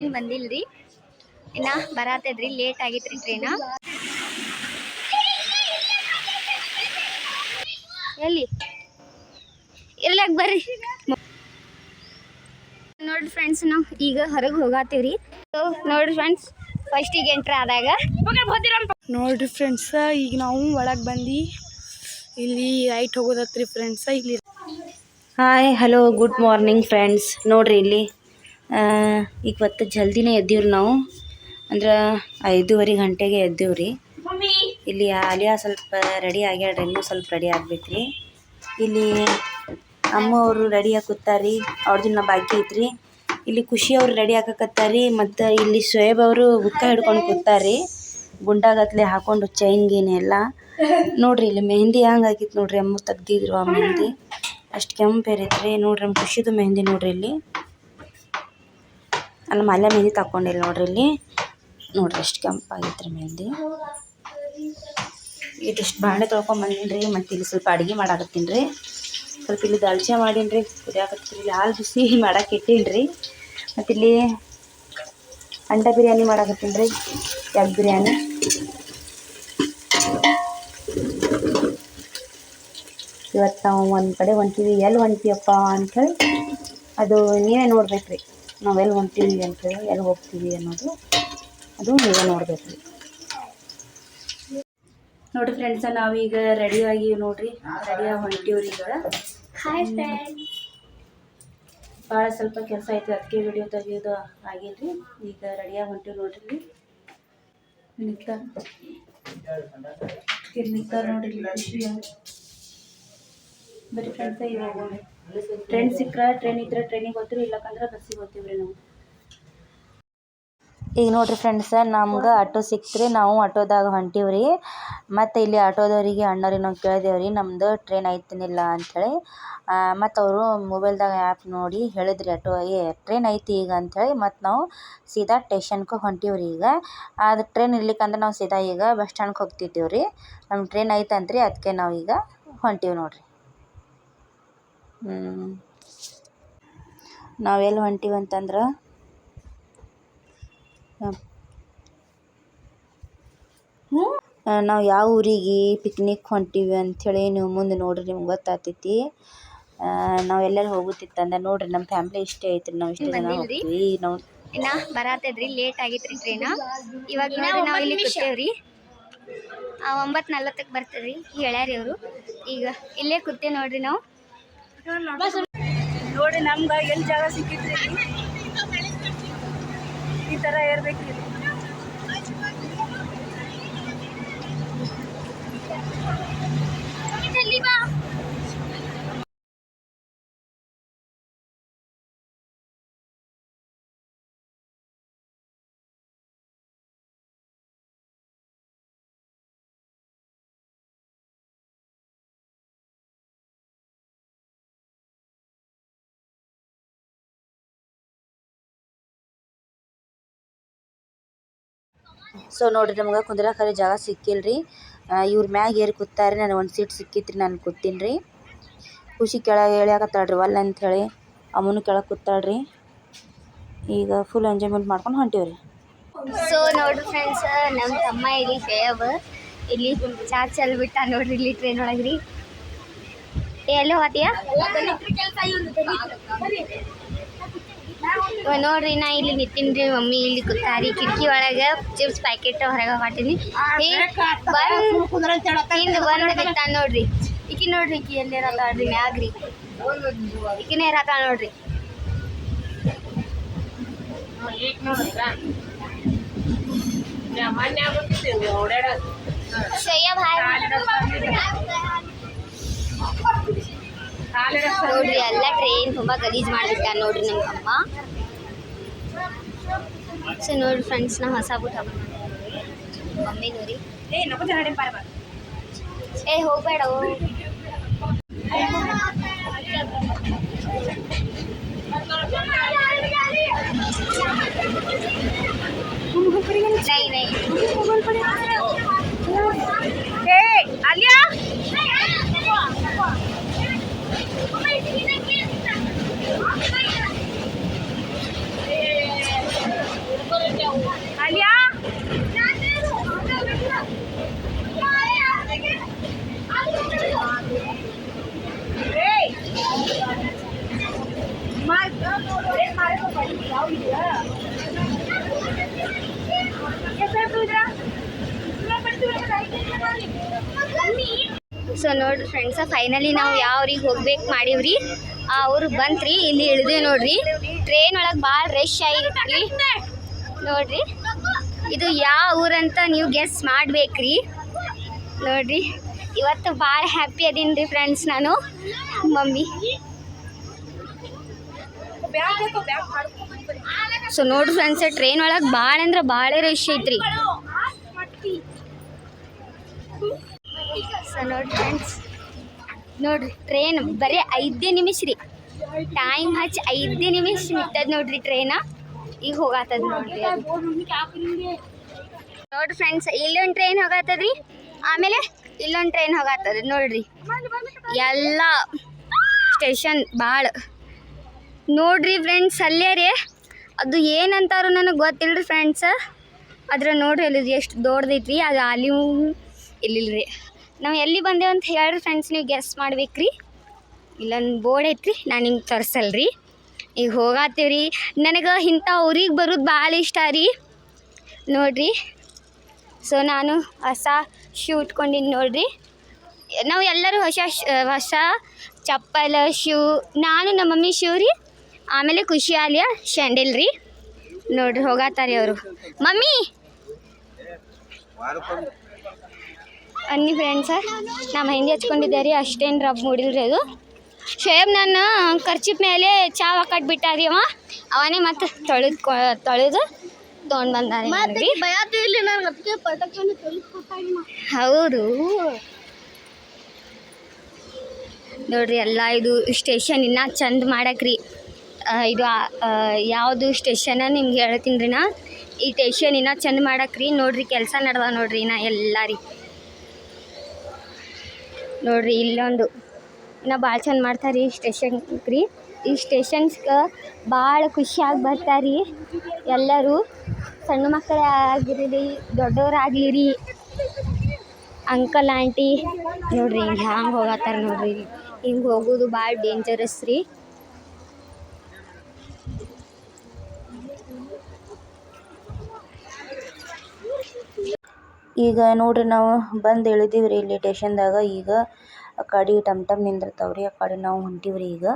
ಬಂದಿಲ್ರಿ. ಇನ್ನ ಬರಾತದ್ರಿ ಲೇಟ್ ಆಗಿತ್ರಿ ಟ್ರೈನ ಎಲ್ಲಿ? ಇರ್ಲಾಕ್ ಬರ್ರಿ. ನೋಡ್ರಿ ಫ್ರೆಂಡ್ಸ್ ನಾವು ಈಗ ಹೊರಗೆ ಹೋಗತ್ತೀವ್ರಿ ಸೊ ನೋಡ್ರಿ ಫ್ರೆಂಡ್ಸ್ ಫಸ್ಟಿಗೆ ಎಂಟ್ರ್ ಆದಾಗ. ನೋಡ್ರಿ ಫ್ರೆಂಡ್ಸ ಈಗ ನಾವು ಒಳಗೆ ಬಂದು ಇಲ್ಲಿ ರೈಟ್ ಹೋಗೋದತ್ರಿ ಫ್ರೆಂಡ್ಸ ಇಲ್ಲಿ. Hi hello good morning friends ನೋಡ್ರಿ ಇಲ್ಲಿ. ಇವತ್ತು ಜಲ್ದಿನೇ ಎದ್ದೀವ್ರಿ ನಾವು. ಅಂದ್ರೆ ಐದೂವರೆ ಗಂಟೆಗೆ ಎದ್ದೀವ್ರಿ. ಇಲ್ಲಿ ಆಲಿಯಾ ಸ್ವಲ್ಪ ರೆಡಿ ಆಗ್ಯಾಡ್ರಿ ಇನ್ನೂ ಸ್ವಲ್ಪ ರೆಡಿ ಆಗ್ಬೇಕ್ರಿ. ಇಲ್ಲಿ ಅಮ್ಮ ಅವರು ರೆಡಿ ಕೂತಾರಿ ಅವ್ರದ್ದು ಬಾಕಿ ಐತ್ರಿ. ಇಲ್ಲಿ ಖುಷಿ ಅವರು ರೆಡಿ ಹಾಕಕತ್ತಾರಿ ಮತ್ತು ಇಲ್ಲಿ ಶೋಯಬ್ ಅವರು ಬುಕ್ಕ ಹಿಡ್ಕೊಂಡು ಕೂತಾರಿ. ಗುಂಡಾಗತ್ಲೆ ಹಾಕೊಂಡು ಚೈನ್ ಗೀನ್ ಎಲ್ಲ. ನೋಡ್ರಿ ಇಲ್ಲಿ ಮೆಹಂದಿ ಹ್ಯಾಂಗ್ ಆಗಿತ್ತು ನೋಡ್ರಿ ಅಮ್ಮ ತೆಗ್ದಿದ್ರು ಆ ಮೆಹಂದಿ. ಅಷ್ಟು ಕೆಂಪು ಇರೈತ್ರಿ ನೋಡ್ರಿ ನಮ್ಮ ಖುಷಿದು ಮೆಹಂದಿ ನೋಡ್ರಿ ಇಲ್ಲಿ. ಅಲ್ಲಿ ಮಲೆ ಮೆಹಂದಿ ತಕೊಂಡಿಲ್ಲ ನೋಡ್ರಿ ಇಲ್ಲಿ. ನೋಡ್ರಿ ಎಷ್ಟು ಕೆಂಪಾಗೈತ್ರಿ ಮೆಹಂದಿ ಇದಿಷ್ಟು ಬಾಣೆ ತೊಳ್ಕೊಂಬಂದಿನಿ ಮತ್ತು ಇಲ್ಲಿ ಸ್ವಲ್ಪ ಅಡುಗೆ ಮಾಡಾಕತ್ತೀನಿ ರೀ ಸ್ವಲ್ಪ ಇಲ್ಲಿ ದಾಲ್ಚೆ ಮಾಡೀನಿ ರೀ ಕುದಿಯಾಕತ್ತೀರಿ ಇಲ್ಲಿ ಹಾಲು ಬಿಸಿ ಮಾಡಕ್ಕೆ ಇಟ್ಟೀನಿ ರೀ ಮತ್ತು ಇಲ್ಲಿ ಅಂಡ ಬಿರಿಯಾನಿ ಮಾಡಾಕತ್ತೀನಿ ರೀ ಎಗ್ ಬಿರಿಯಾನಿ. ಇವತ್ತು ನಾವು ಒಂದು ಕಡೆ ಹೊಂಟೀವಿ. ಎಲ್ಲಿ ಹೊಂಟೀವಪ್ಪ ಅಂಥೇಳಿ ಅದು ನೀವೇ ನೋಡ್ಬೇಕು ರೀ ನಾವು ಎಲ್ಲಿ ಹೊಂಟೀವಿ ಹೇಳಿ ಎಲ್ಲಿ ಹೋಗ್ತೀವಿ ಅನ್ನೋದು ಅದು ನೀವು ನೋಡಬೇಕು. ನೋಡಿ ನೋಡಿರಿ ಫ್ರೆಂಡ್ಸ ನಾವೀಗ ರೆಡಿ ಆಗಿ ನೋಡ್ರಿ ರೆಡಿಯಾಗಿ ಹೊಂಟೀವ್ರಿ ಈಗ. ಹಾಯ್ ಫ್ರೆಂಡ್ಸ್ ಭಾಳ ಸ್ವಲ್ಪ ಕೆಲಸ ಐತೆ ಅದಕ್ಕೆ ವಿಡಿಯೋ ತೆಗಿಯೋದು ಆಗಿಲ್ರಿ. ಈಗ ರೆಡಿಯಾಗಿ ಹೊಂಟೀವಿ ನೋಡ್ರಿ. ನಿಂತಾರ ನೋಡ್ರಿ ಬರೀ ಫ್ರೆಂಡ್ಸ ಇವಾಗ ಹೋಗೋಣ ಟ್ರೈನ್ ಸಿಕ್ಕರೆ ಟ್ರೈನ್ ಇದ್ರೆ ಟ್ರೈನಿಗೆ ಹೋಗ್ತೀವಿ, ಇಲ್ಲಕಂದ್ರೆ ಬಸ್ಸಿಗೆ ಹೋಗ್ತೀವಿ ನಾವು. ಈಗ ನೋಡ್ರಿ ಫ್ರೆಂಡ್ಸ ನಮ್ಗೆ ಆಟೋ ಸಿಕ್ತ್ರಿ, ನಾವು ಆಟೋದಾಗ ಹೊಂಟೀವ್ರಿ ಮತ್ತು ಇಲ್ಲಿ ಆಟೋದವರಿಗೆ ಅಣ್ಣವ್ರಿಗೆ ನಾವು ಕೇಳಿದೇವ್ರಿ ನಮ್ದು ಟ್ರೈನ್ ಐತಿನಿಲ್ಲ ಅಂಥೇಳಿ ಮತ್ತು ಅವರು ಮೊಬೈಲ್ದಾಗ ಆ್ಯಪ್ ನೋಡಿ ಹೇಳಿದ್ರಿ ಆಟೋ ಏ ಟ್ರೈನ್ ಐತಿ ಈಗ ಅಂಥೇಳಿ ಮತ್ತು ನಾವು ಸೀದಾ ಟೇಷನ್ಗೆ ಹೊಂಟೀವ್ರಿ ಈಗ. ಅದು ಟ್ರೈನ್ ಇರ್ಲಿಕ್ಕಂದ್ರೆ ನಾವು ಸೀದಾ ಈಗ ಬಸ್ ಸ್ಟ್ಯಾಂಡ್ಗೆ ಹೋಗ್ತಿದ್ದೀವಿ ರೀ. ನಮ್ಮ ಟ್ರೈನ್ ಐತಂತ್ರಿ ಅದಕ್ಕೆ ನಾವು ಈಗ ಹೊಂಟೀವಿ ನೋಡ್ರಿ. ಹ್ಞೂ ನಾವು ಎಲ್ಲಿ ಹೊಂಟೀವಿ ಅಂತಂದ್ರೆ? ನಾವು ಯಾವ ಊರಿಗೆ ಪಿಕ್ನಿಕ್ ಹೊಂಟೀವಿ ಅಂಥೇಳಿ ನೀವು ಮುಂದೆ ನೋಡ್ರಿ ನಿಮ್ಗೆ ಗೊತ್ತಾಗ್ತೈತಿ. ನಾವು ಎಲ್ಲೆಲ್ಲಿ ಹೋಗುತ್ತಿತ್ತಂದ್ರೆ ನೋಡ್ರಿ ನಮ್ಮ ಫ್ಯಾಮ್ಲಿ ಇಷ್ಟೇ ಐತ್ರಿ ನಾವು ಇಷ್ಟು ಜನ? ಹೋಗ್ತೀವಿ ನಾವು ಇನ್ನ ಲೇಟ್ ಲೇಟ್ ಆಗಿತ್ರಿ ಟ್ರೈನ ಇವಾಗ ನೋಡ್ರಿ ನಾವು ಇಲ್ಲಿ ಕೂತೇವ್ರಿ. ಒಂಬತ್ತು ನಲ್ವತ್ತಕ್ಕೆ ಬರ್ತದ್ರಿ ಹೇಳ್ಯಾರಿ ಅವರು ಈಗ ಇಲ್ಲೇ ಕೂತೇವೆ ನೋಡ್ರಿ ನಾವು. ನೋಡಿ ನಮ್ಗೆ ಎಲ್ಲಿ ಜಾಗ ಸಿಕ್ಕಿದ್ರಿ? ಈ ತರ ಇರ್ಬೇಕ್ರಿ ಸೊ ನೋಡ್ರಿ ನಮ್ಗೆ ಕುಂದ್ರಾಕರೆ ಜಾಗ ಸಿಕ್ಕಿಲ್ರಿ. ಇವ್ರ ಮ್ಯಾಗ ಏರಿ ಕೂತಾರೆ ನನಗೆ ಒಂದು ಸೀಟ್ ಸಿಕ್ಕಿತ್ರಿ ನಾನು ಕೂತೀನಿ ರೀ ಖುಷಿ ಕೆಳಗೆ ರೀ ಒಲ್ಲೆ ಅಂಥೇಳಿ ಅಮ್ಮನು ಕೆಳಗೆ ಕೂತಾಳ್ರಿ. ಈಗ ಫುಲ್ ಎಂಜಾಯ್ಮೆಂಟ್ ಮಾಡ್ಕೊಂಡು ಹೊಂಟೀವ್ರಿ. ಸೊ ನೋಡ್ರಿ ಫ್ರೆಂಡ್ಸ್ ನಮ್ಮ ತಮ್ಮ ಇಲ್ಲಿ ಸೇವ್ ಇಲ್ಲಿ ಚಾರ್ಜ್ ಚಲ್ ಬಿಟ್ಟ ನೋಡ್ರಿ ಇಲ್ಲಿ ಟ್ರೈನ್ ಒಳಗ್ರಿ ಏ ಎಲ್ಲೋ ಇವಾಗ ನೋಡ್ರಿ ನಾ ಇಲ್ಲಿ ನಿಂತೀನಿ ಮಮ್ಮಿ ಇಲ್ಲಿ ಕುತ್ತಾರಿ ಕಿಟಕಿ ಒಳಗೆ ಚಿಪ್ಸ್ ಪ್ಯಾಕೆಟ್ ಹೊರಗೆ ಹಾಕಿನಿ ಹಿಂದೆ ಬಂದು ಬಿಟ್ಟ ನೋಡ್ರಿ. ಈಕಿ ನೋಡ್ರಿ ಈಕಿ ಎಲ್ಲಿ ಇರತ್ತಾಳ್ರಿ ಮ್ಯಾಗ್ರಿ ಈಕಿನೇ ಇರತ್ತಾಳ ನೋಡ್ರಿ. ಓಡಾಡ ನೋಡ್ರಿ ಎಲ್ಲ ಟ್ರೈನ್ ತುಂಬಾ ಗಲೀಜ್ ಮಾಡಿಬಿಟ್ಟ ನೋಡ್ರಿ ನಮ್ ಅಮ್ಮ. ಸೊ ನೋಡ್ರಿ ಫ್ರೆಂಡ್ಸ್ ನಾ ಹೊಸ ಬುಟ್ ಮಮ್ಮಿ ನೋಡಿ. ಏ ಹೋಗ್ಬೇಡ ಸೊ ನೋಡ್ರಿ ಫ್ರೆಂಡ್ಸ ಫೈನಲಿ ನಾವು ಯಾವ್ರಿಗೆ ಹೋಗ್ಬೇಕು ಮಾಡೀವ್ರಿ? ಅವ್ರು ಬಂತ್ರಿ, ಇಲ್ಲಿ ಇಳಿದೆ ನೋಡ್ರಿ. ಟ್ರೈನ್ ಒಳಗೆ ಭಾಳ ರಶ್ ಆಗಿತ್ರಿ. ನೋಡ್ರಿ, ಇದು ಯಾವ ಊರಂತ ನೀವು ಗೆಸ್ ಮಾಡ್ಬೇಕ್ರಿ. ನೋಡ್ರಿ, ಇವತ್ತು ಭಾಳ ಹ್ಯಾಪಿ ಅದೀನಿ ರೀ ಫ್ರೆಂಡ್ಸ್ ನಾನು, ಮಮ್ಮಿ. ಸೊ ನೋಡ್ರಿ ಫ್ರೆಂಡ್ಸ್ ಟ್ರೈನ್ ಒಳಗೆ ಭಾಳ ಅಂದ್ರೆ ಭಾಳ ರಶ್ ಐತ್ರಿ. ಸೊ ನೋಡ್ರಿ ಫ್ರೆಂಡ್ಸ್ ನೋಡ್ರಿ ಟ್ರೈನ್ ಬರೀ ಐದೇ ನಿಮಿಷ ರೀ. ಟೈಮ್ ಹಚ್ಚಿ ಐದೇ ನಿಮಿಷ ನಿಂತದ ನೋಡ್ರಿ ಟ್ರೈನ ಈಗ ಹೋಗಾತದ ನೋಡ್ರಿ. ನೋಡ್ರಿ ಫ್ರೆಂಡ್ಸ್ ಇಲ್ಲೊಂದು ಟ್ರೈನ್ ಹೋಗಾತದ್ರಿ. ಆಮೇಲೆ ಇಲ್ಲೊಂದು ಟ್ರೈನ್ ಹೋಗಾತದ ನೋಡ್ರಿ. ಎಲ್ಲ ಸ್ಟೇಷನ್ ಭಾಳ ನೋಡ್ರಿ ಫ್ರೆಂಡ್ಸ್ ಅಲ್ಲೇ ರೀ. ಅದು ಏನಂತಾರೋ ನನಗೆ ಗೊತ್ತಿಲ್ಲ ಫ್ರೆಂಡ್ಸ್ ಅದ್ರ ನೋಡ್ರಿ, ಅಲ್ಲಿ ಎಷ್ಟು ದೊಡ್ಡದೈತ್ರಿ ಅದು ಅಲ್ಲಿ ಇಲ್ಲಿಲ್ರಿ. ನಾವು ಎಲ್ಲಿ ಬಂದೇವು ಅಂತ ಹೇಳ್ರಿ ಫ್ರೆಂಡ್ಸ್ ನೀವು ಗೆಸ್ ಮಾಡ್ಬೇಕ್ರಿ. ಇಲ್ಲೊಂದು ಬೋರ್ಡ್ ಐತ್ರಿ, ನಾನು ಹಿಂಗೆ ತೋರಿಸಲ್ರಿ. ಈಗ ಹೋಗಾತೀವ್ರಿ. ನನಗೆ ಇಂಥ ಊರಿಗೆ ಬರೋದು ಭಾಳ ಇಷ್ಟ ರೀ. ನೋಡ್ರಿ. ಸೊ ನಾನು ಹೊಸ ಶೂ ಉಟ್ಕೊಂಡಿನಿ ನೋಡ್ರಿ. ನಾವು ಎಲ್ಲರೂ ಹೊಸ ಹೊಸ ಚಪ್ಪಲ್ ಶೂ ನಾನು ನಮ್ಮ ಮಮ್ಮಿ ಶೂ ರೀ. ಆಮೇಲೆ ಖುಷಿ ಆಲಿಯ ಶಂಡಿಲ್ ರೀ. ನೋಡ್ರಿ ಹೋಗಾತಾರಿ ಅವರು. ಮಮ್ಮಿ! ಅನ್ನಿ ಫ್ರೆಂಡ್ಸ ನಾ ಮೆಹಂದಿ ಹಚ್ಕೊಂಡಿದ್ದೆ ರೀ ಅಷ್ಟೇನು ರಬ್ ಮೂಡಿಲ್ರಿ ಅದು. ಶೇಬ್ ನಾನು ಖರ್ಚಿಪ್ ಮೇಲೆ ಚಾ ಕಟ್ಬಿಟ್ಟಾರಿ ಅವ ಅವನೇ ಮತ್ತೆ ತೊಳೆದು ತೊಳೆದು ತೊಗೊಂಡು ಬಂದಾನೆ ಹೌದು. ನೋಡ್ರಿ ಎಲ್ಲ ಇದು ಸ್ಟೇಷನ್ ಇನ್ನ ಚಂದ ಮಾಡಕ್ರಿ ಇದು ಯಾವುದು ಸ್ಟೇಷನ್ ನಿಮ್ಗೆ ಹೇಳ್ತೀನಿ ರೀ ನಾ. ಈ ಸ್ಟೇಷನ್ ಇನ್ನೂ ಚಂದ ಮಾಡಕ್ರಿ ನೋಡ್ರಿ, ಕೆಲಸ ನಡ್ದ ನೋಡ್ರಿ ನಾ ಎಲ್ಲ ರೀ. ನೋಡ್ರಿ, ಇಲ್ಲೊಂದು. ಇನ್ನ ಭಾಳ ಚಂದ ಮಾಡ್ತಾರೆ ಈ ಸ್ಟೇಷನ್ ರೀ ಈ ಸ್ಟೇಷನ್ಸ್ಗೆ ಭಾಳ ಖುಷಿಯಾಗಿ ಬರ್ತಾರೆ ಎಲ್ಲರೂ. ಸಣ್ಣ ಮಕ್ಕಳೇ ಆಗಿರಲಿ ದೊಡ್ಡವರಾಗಲಿ ರೀ. ಅಂಕಲ್ ಆಂಟಿ ನೋಡ್ರಿ, ಹಿಂಗೆ ಹ್ಯಾಂಗೆ ಹೋಗತ್ತಾರ ನೋಡ್ರಿ. ಹಿಂಗೆ ಹೋಗೋದು ಭಾಳ ಡೇಂಜರಸ್ ರೀ. ಈಗ ನೋಡ್ರಿ ನಾವು ಬಂದು ಇಳಿದೀವಿ ರೀ ಇಲ್ಲಿ ಟೇಷನ್ದಾಗ ಈಗ ಆ ಕಡೆ ಟಮ್ ಟಮ್ ನಿಂದಿರ್ತಾವೆ ರೀ ಆ ಕಡೆ ನಾವು ಹೊಂಟೀವಿ ರೀ ಈಗ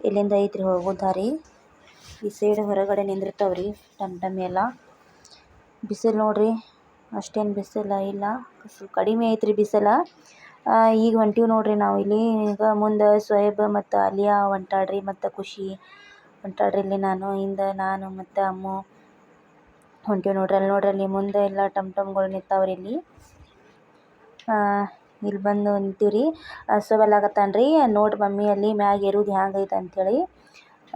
ಇಲ್ಲಿಂದ ಐತ್ರಿ ಹೋಗೋ ದಾರಿ. ಈ ಸೈಡ್ ಹೊರಗಡೆ ನಿಂದಿರ್ತಾವೆ ರೀ ಟಮ್ ಟಮ್ ಎಲ್ಲ. ಬಿಸಿಲು ನೋಡ್ರಿ, ಅಷ್ಟೇನು ಬಿಸಿಲ ಇಲ್ಲ. ಸ್ವಲ್ಪ ಕಡಿಮೆ ಐತ್ರಿ ಬಿಸಿಲ. ಈಗ ಹೊಂಟೀವಿ ನೋಡ್ರಿ ನಾವು ಇಲ್ಲಿ. ಈಗ ಮುಂದೆ ಸೊಯಬ್ ಮತ್ತು ಅಲಿಯಾ ಹೊಂಟಾಡ್ರಿ, ಮತ್ತು ಖುಷಿ ಹೊಂಟಾಡ್ರಿ ಇಲ್ಲಿ ನಾನು, ಹಿಂದೆ ನಾನು ಮತ್ತು ಅಮ್ಮು. ಹೊಂಟೀವಿ ನೋಡ್ರಿ ಅಲ್ಲಿ ನೋಡ್ರಿ ಅಲ್ಲಿ ಮುಂದೆ ಎಲ್ಲ ಟಮ್ ಟಮ್ಗಳು ನಿಂತಾವ್ರಿ ಇಲ್ಲಿ. ಇಲ್ಲಿ ಬಂದು ನಿಂತೀವಿ ರೀ ಸೊಬಲಾಗತ್ತಾನ ರೀ. ನೋಡ್ರಿ ಮಮ್ಮಿ ಅಲ್ಲಿ ಮ್ಯಾಗ ಇರೋದು ಹ್ಯಾಂಗೈತೆ ಅಂಥೇಳಿ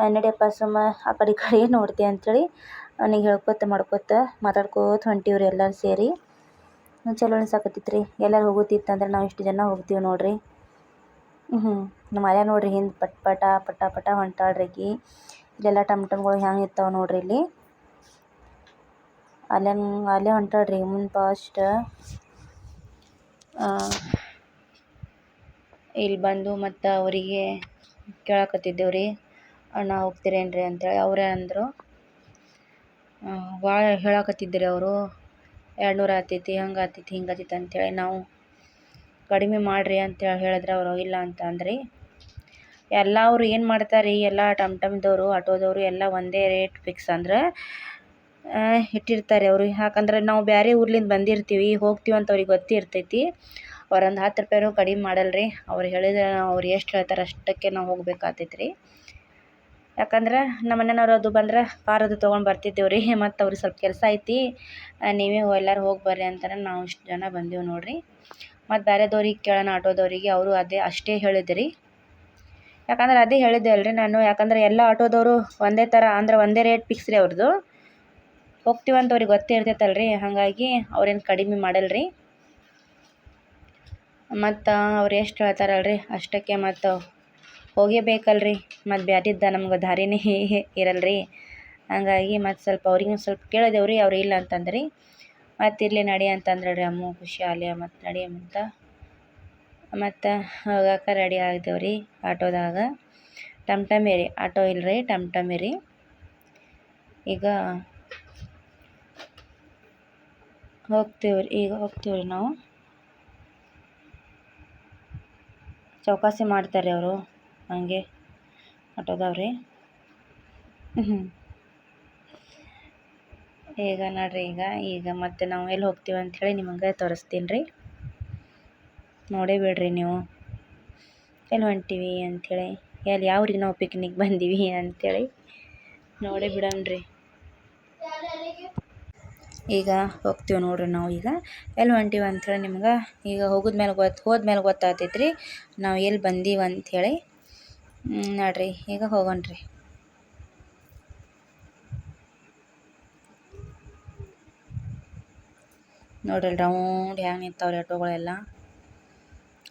ನಡೆಯಪ್ಪ ಸುಮ್ಮ ಆ ಕಡೆ ಈ ಕಡೆ ನೋಡ್ತಿ ಅಂಥೇಳಿ ಅವನಿಗೆ ಹೇಳ್ಕೊತ ಮಾಡ್ಕೊತ ಮಾತಾಡ್ಕೋತ ಹೊಂಟೀವಿ ರೀ ಎಲ್ಲರೂ ಸೇರಿ. ಚಲೋ ಅನ್ಸಕತ್ತಿತ್ತು ರೀ ಎಲ್ಲರೂ ಹೋಗುತ್ತಿತ್ತಂದ್ರೆ ನಾವು ಇಷ್ಟು ಜನ ಹೋಗ್ತೀವಿ ನೋಡ್ರಿ. ಹ್ಞೂ ನಮ್ಮ ಮನೆ ನೋಡ್ರಿ ಹಿಂದೆ ಪಟ್ ಪಟ ಪಟ ಪಟ ಹೊಂಟಾಳ್ರಿ ಆಕಿ ಇಲ್ಲೆಲ್ಲ ಟಮ್ ಟಮ್ಗಳು ಹ್ಯಾಂಗೆ ಇರ್ತಾವೆ ನೋಡ್ರಿ ಇಲ್ಲಿ. ಅಲ್ಲೇ ಅಲ್ಲೇ ಹೊಂಟಾಳ್ರಿ ಮುಂದೆ ಪಸ್ಟ್ ಇಲ್ಲಿ ಬಂದು ಮತ್ತು ಅವರಿಗೆ ಕೇಳಕತ್ತಿದ್ದೇವೆ ರೀ ಅಣ್ಣ ಹೋಗ್ತೀರೇನ್ರಿ ಅಂತೇಳಿ ಅವರೇ ಅಂದರು. ಭಾಳ ಹೇಳಕತ್ತಿದ್ದರು ಅವರು ಎರಡು ನೂರು ಆತೈತಿ, ಹಂಗೆ ಆತೈತಿ, ಹಿಂಗೆ ಆತೈತಿ ಅಂತೇಳಿ ನಾವು ಕಡಿಮೆ ಮಾಡಿರಿ ಅಂತೇಳಿ ಹೇಳಿದ್ರೆ ಅವರು ಇಲ್ಲ ಅಂತ ಅಂದ್ರಿ. ಎಲ್ಲ ಅವ್ರು ಏನು ಮಾಡ್ತಾರೆ, ಎಲ್ಲ ಟಮ್ ಟಮ್ದವರು, ಆಟೋದವರು ಎಲ್ಲ ಒಂದೇ ರೇಟ್ ಫಿಕ್ಸ್ ಅಂದ್ರೆ ಇಟ್ಟಿರ್ತಾರೆ ಅವರು. ಯಾಕಂದ್ರೆ ನಾವು ಬೇರೆ ಊರ್ಲಿಂದ ಬಂದಿರ್ತೀವಿ, ಹೋಗ್ತೀವಿ ಅಂತ ಅವ್ರಿಗೆ ಗೊತ್ತಿರ್ತೈತಿ. ಅವ್ರೊಂದು ಹತ್ತು ರೂಪಾಯಿನೂ ಕಡಿಮೆ ಮಾಡಲ್ಲ ರೀ ಅವ್ರು ಹೇಳಿದ್ರೆ ಅವ್ರು ಎಷ್ಟು ಹೇಳ್ತಾರೆ ಅಷ್ಟಕ್ಕೆ ನಾವು ಹೋಗ್ಬೇಕಾಗ್ತೈತೆ ರೀ ಯಾಕಂದ್ರೆ ನಮ್ಮ ಮನೆಯವ್ರು ಅದು ಬಂದ್ರೆ ಕಾರ್ ಅದು ತೊಗೊಂಡು ಬರ್ತಿದ್ದೇವೆ ರೀ ಮತ್ತು ಅವ್ರಿಗೆ ಸ್ವಲ್ಪ ಕೆಲಸ ಐತಿ. ನೀವೇ ಎಲ್ಲರೂ ಹೋಗಿ ಬರ್ರಿ ಅಂತಾರೆ ನಾವು ಇಷ್ಟು ಜನ ಬಂದೀವಿ ನೋಡಿರಿ. ಮತ್ತು ಬೇರೆದವ್ರಿಗೆ ಕೇಳೋಣ ಆಟೋದವರಿಗೆ. ಅವರು ಅದೇ, ಅಷ್ಟೇ ಹೇಳಿದ್ರಿ. ಯಾಕಂದ್ರೆ ಅದೇ ಹೇಳಿದ್ದೆ ಅಲ್ರಿ ನಾನು. ಯಾಕಂದ್ರೆ ಎಲ್ಲ ಆಟೋದವರು ಒಂದೇ ಥರ ಅಂದ್ರೆ ಒಂದೇ ರೇಟ್ ಫಿಕ್ಸ್ ರೀ ಅವ್ರದ್ದು ಹೋಗ್ತೀವಿ ಅಂತ ಅವ್ರಿಗೆ ಗೊತ್ತೇ ಇರ್ತೈತಲ್ರಿ ಹಾಗಾಗಿ ಅವ್ರೇನು ಕಡಿಮೆ ಮಾಡಲ್ರಿ. ಮತ್ತು ಅವ್ರು ಎಷ್ಟು ಹೇಳ್ತಾರಲ್ರಿ, ಅಷ್ಟಕ್ಕೆ ಮತ್ತು ಹೋಗೇಬೇಕಲ್ರಿ ಮತ್ತು ಬ್ಯಾಟಿದ್ದ ನಮ್ಗೆ ದಾರಿನೇ ಇರಲ್ಲ ರೀ ಹಂಗಾಗಿ ಮತ್ತು ಸ್ವಲ್ಪ ಅವ್ರಿಗೂ ಸ್ವಲ್ಪ ಕೇಳಿದೆವು ರೀ ಅವ್ರು ಇಲ್ಲ ಅಂತಂದ್ರಿ. ಮತ್ತು ಇರಲಿ ನಡಿ ಅಂತಂದ್ರೆ ಅಮ್ಮು, ಖುಷಿ ಆಗಲಿ ಮತ್ತು ನಡಿ ಅಂತ. ಮತ್ತು ಹೋಗಕ್ಕೆ ರೆಡಿ ಆಗಿದ್ದೇವೆ ರೀ ಆಟೋದಾಗ. ಟಮ್ ಟಮ್ ಏರಿ ಆಟೋ ಇಲ್ಲ ರೀ ಟಮ್ ಏರಿ ಈಗ ಹೋಗ್ತೀವ್ರಿ, ಈಗ ಹೋಗ್ತೀವ್ರಿ ನಾವು. ಚೌಕಾಸಿ ಮಾಡ್ತಾರೆ ಅವರು, ಹಂಗೆ ಆಟೋದವ್ರಿ ಹ್ಞೂ ಈಗ ನೋಡ್ರಿ, ಈಗ ಈಗ ಮತ್ತೆ ನಾವು ಎಲ್ಲಿ ಹೋಗ್ತೀವಿ ಅಂಥೇಳಿ ನಿಮಗೆ ತೋರಿಸ್ತೀನಿ ರೀ ನೋಡೇ ಬಿಡ್ರಿ ನೀವು. ಎಲ್ಲಿ ಹೊಂಟೀವಿ ಅಂಥೇಳಿ ಎಲ್ಲಿ ಯಾವ ಊರಿಗೆ ನಾವು ಪಿಕ್ನಿಕ್ ಬಂದೀವಿ ಅಂಥೇಳಿ ನೋಡೇ ಬಿಡೋಣ್ರಿ. ಈಗ ಹೋಗ್ತೀವಿ ನೋಡ್ರಿ ನಾವು ಈಗ. ಎಲ್ಲಿ ಹೊಂಟೀವಿ ಅಂಥೇಳಿ ನಿಮ್ಗೆ ಈಗ ಹೋಗಿದ್ಮೇಲೆ ಗೊತ್ತು ಹೋದ್ಮೇಲೆ ಗೊತ್ತಾಗ್ತೈತೆ ರೀ ನಾವು ಎಲ್ಲಿ ಬಂದೀವಿ ಹೇಳಿ ನೋಡ್ರಿ, ಈಗ ಹೋಗೋಣ್ರಿ ನೋಡ್ರಿ ರೌಂಡ್ ಹ್ಯಾಂಗೆ ನಿಂತಾವ್ರಿ ಆಟೋಗಳೆಲ್ಲ.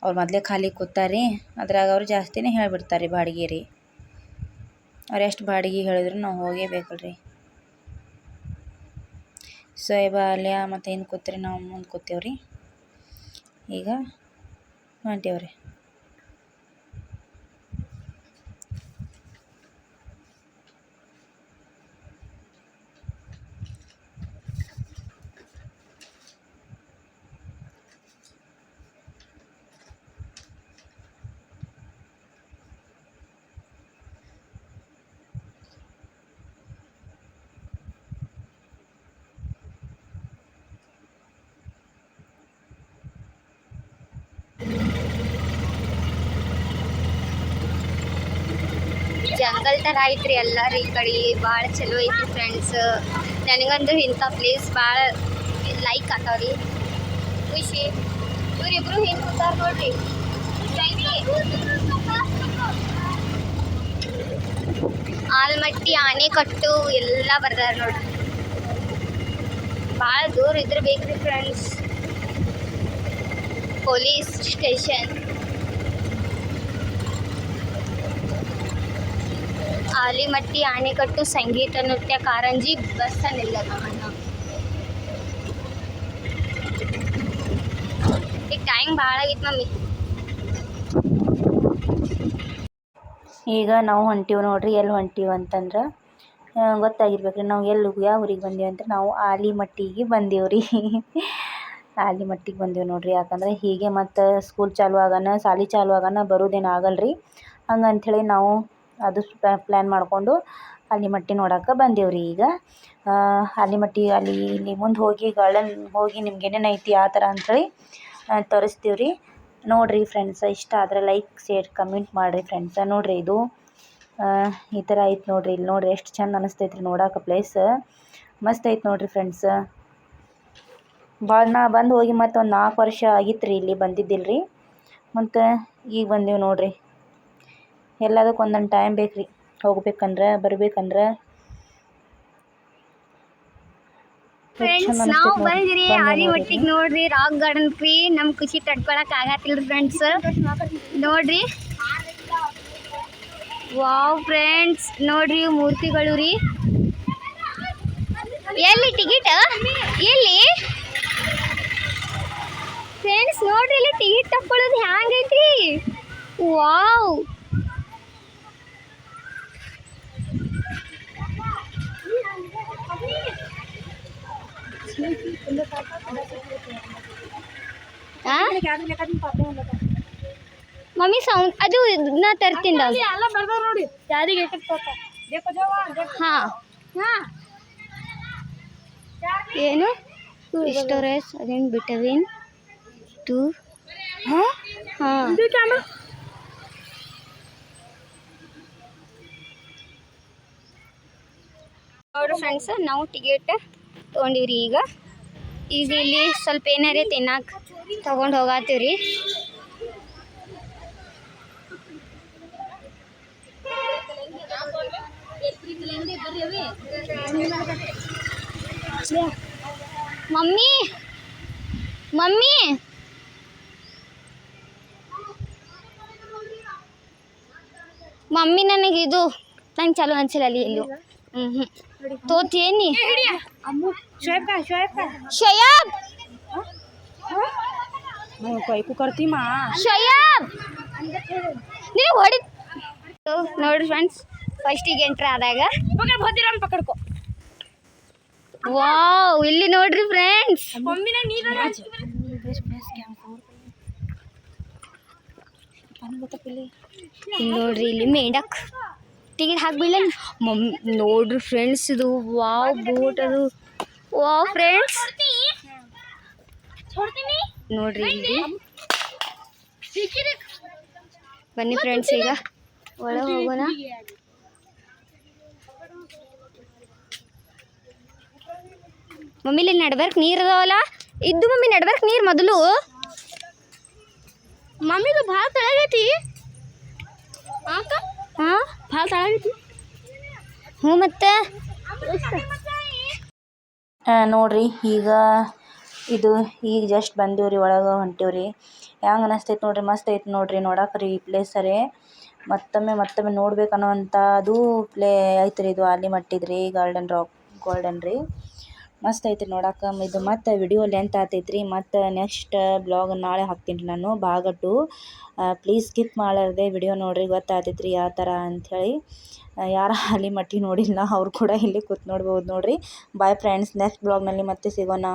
ಅವ್ರು ಮೊದಲೇ ಖಾಲಿ ಕೂತಾರಿ, ಅದ್ರಾಗ ಅವ್ರು ಜಾಸ್ತಿನೇ ಹೇಳಿಬಿಡ್ತಾರೆ ಬಾಡಿಗೆ ರೀ ಅವ್ರು ಎಷ್ಟು ಬಾಡಿಗೆ ಹೇಳಿದ್ರು ನಾವು ಹೋಗೇಬೇಕಲ್ರಿ ಸಾಹೇಬ ಅಲ್ಯ ಮತ್ತು ಹಿಂದೆ ಕೂತ್ರಿ ನಾವು ಮುಂದೆ ಕೂತೇವ್ರಿ ಈಗ ಹೊಂಟೇವ್ರಿ ಜಂಗಲ್ ಥರ ಐತ್ರಿ ಎಲ್ಲಾರು ಈ ಕಡೆ. ಭಾಳ ಚಲೋ ಐತಿ ಫ್ರೆಂಡ್ಸ್ ನನಗಂತೂ ಇಂಥ ಪ್ಲೇಸ್ ಭಾಳ ಲೈಕ್ ಆತಾವ್ರಿ. ಖುಷಿ. ಇವ್ರಿಬ್ರು ಹಿಂಗೆ ಕೂತಾರ ನೋಡ್ರಿ. ಆಲ್ಮಟ್ಟಿ, ಆನೆಕಟ್ಟು ಎಲ್ಲ ಬರ್ದಾರ ನೋಡ್ರಿ. ಭಾಳ ದೂರ ಇದ್ರೆ ಬೇಕ್ರಿ ಫ್ರೆಂಡ್ಸ್ ಪೊಲೀಸ್ ಸ್ಟೇಷನ್ ಆಲಿಮಟ್ಟಿ ಆಣೆಕಟ್ಟು ಸಂಗೀತ ನೃತ್ಯ, ಕಾರಂಜಿ ಬಸ್ ನಿಲ್ಲದ ಈಗ ಟೈಮ್ ಭಾಳ ಆಗಿತ್ತು ಮಮ್ಮಿ. ಈಗ ನಾವು ಹೊಂಟೀವಿ ನೋಡ್ರಿ ಎಲ್ಲಿ ಹೊಂಟೀವಿ ಅಂತಂದ್ರೆ ಗೊತ್ತಾಗಿರ್ಬೇಕು ರೀ ನಾವು ಎಲ್ಲಿ ಯಾವ ಊರಿಗೆ ಬಂದೀವಿ ಅಂತ ನಾವು ಆಲಿಮಟ್ಟಿಗೆ ಬಂದೀವಿ ರೀ ಆಲಿಮಟ್ಟಿಗೆ ಬಂದೀವಿ ನೋಡ್ರಿ, ಯಾಕಂದ್ರೆ ಹೀಗೆ ಮತ್ತು ಸ್ಕೂಲ್ ಚಾಲು ಆಗೋಣ ಶಾಲಿ ಚಾಲು ಆಗೋಣ ಬರೋದೇನು ಆಗಲ್ಲ ರೀ ಹಂಗೆ ಅಂಥೇಳಿ ನಾವು ಅದು ಪ್ಲ್ಯಾನ್ ಮಾಡಿಕೊಂಡು ಆಲಿಮಟ್ಟಿ ನೋಡಕ್ಕೆ ಬಂದೇವು ರೀ ಈಗ. ಆಲಿಮಟ್ಟಿ ಅಲ್ಲಿ ಇಲ್ಲಿ ಮುಂದೆ ಹೋಗಿ ಗಾರ್ಡನ್ ಹೋಗಿ ನಿಮ್ಗೆ ಏನೇನು ಐತಿ ಆ ಥರ ಅಂಥೇಳಿ ತೋರಿಸ್ತೀವಿ ರೀ ನೋಡಿರಿ ಫ್ರೆಂಡ್ಸ ಇಷ್ಟ ಆದರೆ ಲೈಕ್ ಶೇರ್ ಕಮೆಂಟ್ ಮಾಡಿರಿ ಫ್ರೆಂಡ್ಸ ನೋಡಿರಿ ಇದು ಈ ಥರ ಐತೆ ನೋಡಿರಿ. ಇಲ್ಲಿ ನೋಡಿರಿ ಎಷ್ಟು ಚಂದ ಅನಿಸ್ತೈತೆ ರೀ ನೋಡಕ್ಕೆ ಪ್ಲೇಸ್ ಮಸ್ತ್ ಐತೆ ನೋಡಿರಿ ಫ್ರೆಂಡ್ಸ ಭಾಳ ನಾ ಬಂದು ಹೋಗಿ ಮತ್ತು ಒಂದು ನಾಲ್ಕು ವರ್ಷ ಆಗಿತ್ತು ರೀ ಇಲ್ಲಿ ಬಂದಿದ್ದಿಲ್ಲ ರೀ ಮತ್ತು ಈಗ ಬಂದೀವಿ ನೋಡಿರಿ. ಎಲ್ಲದಕ್ಕೆ ಒಂದೊಂದು ಟೈಮ್ ಬೇಕು ರೀ ಹೋಗ್ಬೇಕಂದ್ರೆ ಬರ್ಬೇಕಂದ್ರೆ ಫ್ರೆಂಡ್ಸ್ ನಾವು ಬಂದಿರಿ ಆಲಿಮಟ್ಟಿಗೆ ನೋಡ್ರಿ ರಾಕ್ ಗಾರ್ಡನ್ ಫ್ರೀ ನಮ್ ಖುಷಿ ತಡ್ಕೊಳಕ್ ಆಗತ್ತಿಲ್ರಿ ಫ್ರೆಂಡ್ಸ್ ನೋಡ್ರಿ. ವಾವ್ ಫ್ರೆಂಡ್ಸ್ ನೋಡ್ರಿ ಮೂರ್ತಿಗಳು ರೀ. ಎಲ್ಲಿ ಟಿಕೆಟ್ ಎಲ್ಲಿ? ಫ್ರೆಂಡ್ಸ್ ನೋಡ್ರಿ ಇಲ್ಲಿ ಟಿಕೆಟ್ ತಕ್ಕೊಳ್ಳೋದು ಹ್ಯಾಂಗೈತ್ರಿ? ವಾವ್ ಮಮ್ಮಿ ಸೌಂಡ್ ಅದು ನಾ ತರ್ತೀನಿ ಎಲ್ಲ ಬರ್ದಾವ ನೋಡಿ. ಯಾರಿಗೆ ಹಾ. ಏನು? ಸ್ಟೋರೇಜ್ ಅದೇನು ಬಿಟವಿನ್ ಟು ಹಾಂ? ನೋಡ್ರಿ ಫ್ರೆಂಡ್ಸ್ ನಾವು ಟಿಕೆಟ್ ತೊಗೊಂಡಿವ್ರಿ ಈಗ. ಈಗ ಇಲ್ಲಿ ಸ್ವಲ್ಪ ಏನಾರೇ ತಿನ್ನಕ್ಕೆ ತೊಗೊಂಡು ಹೋಗಾತೀವ್ರಿ. Mummy mummy. ಮಮ್ಮಿ ನನಗೆ ಇದು ನಂಗೆ ಚಲೋ ಅನ್ಸಿಲ್ಲ ಅಲ್ಲಿ ಎಲ್ಲೂ ಹ್ಞೂ ಹ್ಞೂ ತೋತೇನಿ ಶಯಾಬ್ ಹ್ಞೂ ಕೈಕು ಕರ್ತೀಮಾ ಶಯಾಬ್ ನೀವು ಹೊಡಿ ನೋಡ್ರಿ ಫ್ರೆಂಡ್ಸ್ ಫಸ್ಟಿಗೆ ಎಂಟ್ರ್ ಆದಾಗ. ಬೋದಿರ ಪಕಡ್ಕೊ ವಾವ್ ಇಲ್ಲಿ ನೋಡ್ರಿ ಫ್ರೆಂಡ್ಸ್ ಇಲ್ಲಿ. ನೋಡ್ರಿ ಇಲ್ಲಿ ಮೇಡಕ್ ಟಿಕೆಟ್ ಹಾಕ್ಬಿಲ್ಲ ಮಮ್ಮಿ ನೋಡ್ರಿ ಫ್ರೆಂಡ್ಸ್ ಇದು ವಾವ್ ಬೋಟ್ ಅದು. ವಾವ್ ಫ್ರೆಂಡ್ಸ್ ನೋಡ್ರಿ ಇಲ್ಲಿ ಬನ್ನಿ ಫ್ರೆಂಡ್ಸ್ ಈಗ. ಒಳ ಹೋಗೋಣ. ಮಮ್ಮಿ ಇಲ್ಲಿ ನಡ್ಬರ್ಕ್ ನೀರು ಅದಾವಲ್ಲ? ಇದ್ದು ಮಮ್ಮಿ ನಡ್ಬರ್ಕ್ ನೀರು ಮೊದಲು. ಮಮ್ಮಿದು ಭಾಳ ತಳಗೈತಿ. ಹಾಂ? ಭಾಳ ತಳಗೈತಿ. ಹ್ಞೂ ಮತ್ತೆ. ಆ, ನೋಡ್ರಿ ಈಗ ಇದು ಈಗ ಜಸ್ಟ್ ಬಂದೀವ್ರಿ, ಒಳಗೆ ಹೊಂಟೀವ್ರಿ. ಹೆಂಗೆ ಅನಿಸ್ತೈತೆ ನೋಡಿರಿ, ಮಸ್ತ್ ಐತೆ ನೋಡಿರಿ ನೋಡಕ್ಕೆ ರೀ ಈ ಪ್ಲೇಸರೇ ಮತ್ತೊಮ್ಮೆ ಮತ್ತೊಮ್ಮೆ ನೋಡ್ಬೇಕು ಅದು ಪ್ಲೇ ಐತ್ರಿ ಇದು ಆಲಿಮಟ್ಟಿದು ರೀ ಗಾರ್ಡನ್ ರಾಕ್ ಗಾರ್ಡನ್ ರೀ. ಮಸ್ತ್ ಐತೆ ನೋಡಕ್ಕೆ ಇದು ಮತ್ತು ವಿಡಿಯೋ ಲೆಂತ್ ಆಗ್ತೈತ್ರಿ ಮತ್ತು ನೆಕ್ಸ್ಟ್ ಬ್ಲಾಗ್ ನಾಳೆ ಹಾಕ್ತೀನಿ ರೀ ನಾನು ಭಾಗ ಟು ಪ್ಲೀಸ್ ಸ್ಕಿಪ್ ಮಾಡಲಾರ್ದೆ ವಿಡಿಯೋ ನೋಡ್ರಿ ಗೊತ್ತಾಗ್ತೈತ್ರಿ ಯಾವ ಥರ ಅಂಥೇಳಿ ಯಾರು ಮಟ್ಟಿ ನೋಡಿಲ್ಲ, ಅವ್ರು ಕೂಡ ಇಲ್ಲಿ ಕೂತ್ ನೋಡ್ಬೋದು ನೋಡಿರಿ. ಬಾಯ್ ಫ್ರೆಂಡ್ಸ್ ನೆಕ್ಸ್ಟ್ ಬ್ಲಾಗ್ನಲ್ಲಿ ಮತ್ತೆ ಸಿಗೋಣ.